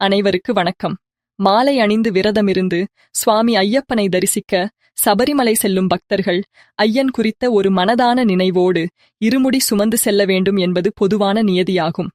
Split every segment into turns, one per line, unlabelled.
அனைவருக்கு வணக்கம். மாலை அணிந்து விரதமிருந்து சுவாமி ஐயப்பனை தரிசிக்க சபரிமலை செல்லும் பக்தர்கள் ஐயன் குறித்த ஒரு மனதான நினைவோடு இருமுடி சுமந்து செல்ல வேண்டும் என்பது பொதுவான நியதியாகும்.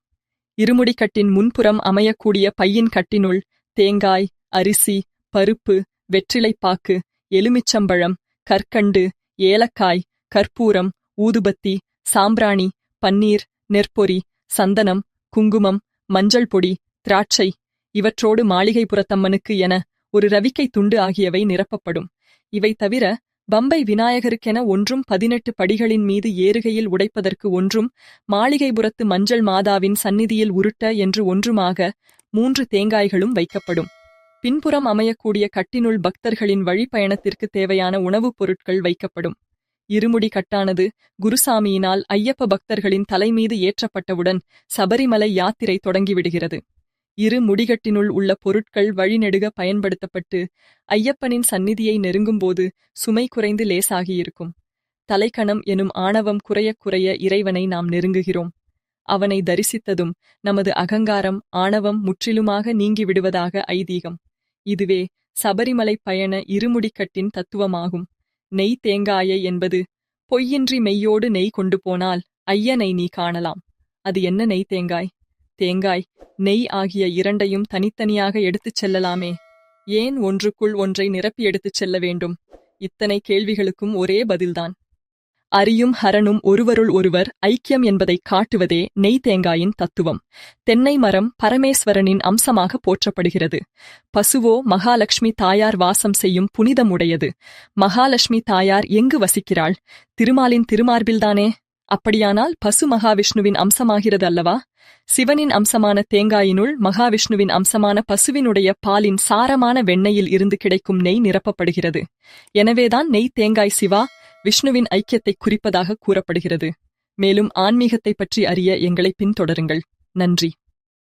இருமுடிக்கட்டின் முன்புறம் அமையக்கூடிய பையின் கட்டினுள் தேங்காய் அரிசி பருப்பு வெற்றிலைப்பாக்கு எலுமிச்சம்பழம் கற்கண்டு ஏலக்காய் கற்பூரம் ஊதுபத்தி சாம்பிராணி பன்னீர் நெற்பொரி சந்தனம் குங்குமம் மஞ்சள் பொடி திராட்சை இவற்றோடு மாளிகைப்புறத்தம்மனுக்கு என ஒரு ரவிக்கை துண்டு ஆகியவை நிரப்பப்படும். இவை தவிர பம்பை விநாயகருக்கென ஒன்றும் பதினெட்டு படிகளின் மீது ஏறுகையில் உடைப்பதற்கு ஒன்றும் மாளிகைபுரத்து மஞ்சள் மாதாவின் சந்நிதியில் உருட்ட என்று ஒன்றுமாக மூன்று தேங்காய்களும் வைக்கப்படும். பின்புறம் அமையக்கூடிய கட்டினுள் பக்தர்களின் வழிப்பயணத்திற்கு தேவையான உணவுப் பொருட்கள் வைக்கப்படும். இருமுடி கட்டானது குருசாமியினால் ஐயப்ப பக்தர்களின் தலைமீது ஏற்றப்பட்டவுடன் சபரிமலை யாத்திரை தொடங்கிவிடுகிறது. இரு முடிகட்டினுள் உள்ள பொருட்கள் வழிநெடுக பயன்படுத்தப்பட்டு ஐயப்பனின் சந்நிதியை நெருங்கும்போது சுமை குறைந்து லேசாகியிருக்கும். தலைக்கணம் எனும் ஆணவம் குறையக் குறைய இறைவனை நாம் நெருங்குகிறோம். அவனை தரிசித்ததும் நமது அகங்காரம் ஆணவம் முற்றிலுமாக நீங்கிவிடுவதாக ஐதீகம். இதுவே சபரிமலை பயண இருமுடிக்கட்டின் தத்துவமாகும். நெய் தேங்காயை என்பது பொய்யின்றி மெய்யோடு நெய் கொண்டு போனால் ஐயனை நீ காணலாம். அது என்ன நெய் தேங்காய்? தேங்காய் நெய் ஆகிய இரண்டையும் தனித்தனியாக எடுத்துச் செல்லலாமே. ஏன் ஒன்றுக்குள் ஒன்றை நிரப்பி எடுத்துச் செல்ல வேண்டும்? இத்தனை கேள்விகளுக்கும் ஒரே பதில்தான். அரியும் ஹரனும் ஒருவருள் ஒருவர் ஐக்கியம் என்பதைக் காட்டுவதே நெய் தேங்காயின் தத்துவம். தென்னை மரம் பரமேஸ்வரனின் அம்சமாக போற்றப்படுகிறது. பசுவோ மகாலட்சுமி தாயார் வாசம் செய்யும் புனிதமுடையது மகாலட்சுமி தாயார் எங்கு வசிக்கிறாள்? திருமாலின் திருமார்பில்தானே? அப்படியானால் பசு மகாவிஷ்ணுவின் அம்சமாகிறது அல்லவா சிவனின் அம்சமான தேங்காயினுள் மகாவிஷ்ணுவின் அம்சமான பசுவினுடைய பாலின் சாரமான வெண்ணெயில் இருந்து கிடைக்கும் நெய் நிரப்பப்படுகிறது. எனவேதான் நெய் தேங்காய் சிவா விஷ்ணுவின் ஐக்கியத்தை குறிப்பதாக கூறப்படுகிறது. மேலும் ஆன்மீகத்தை பற்றி அறிய எங்களை பின்தொடருங்கள். நன்றி.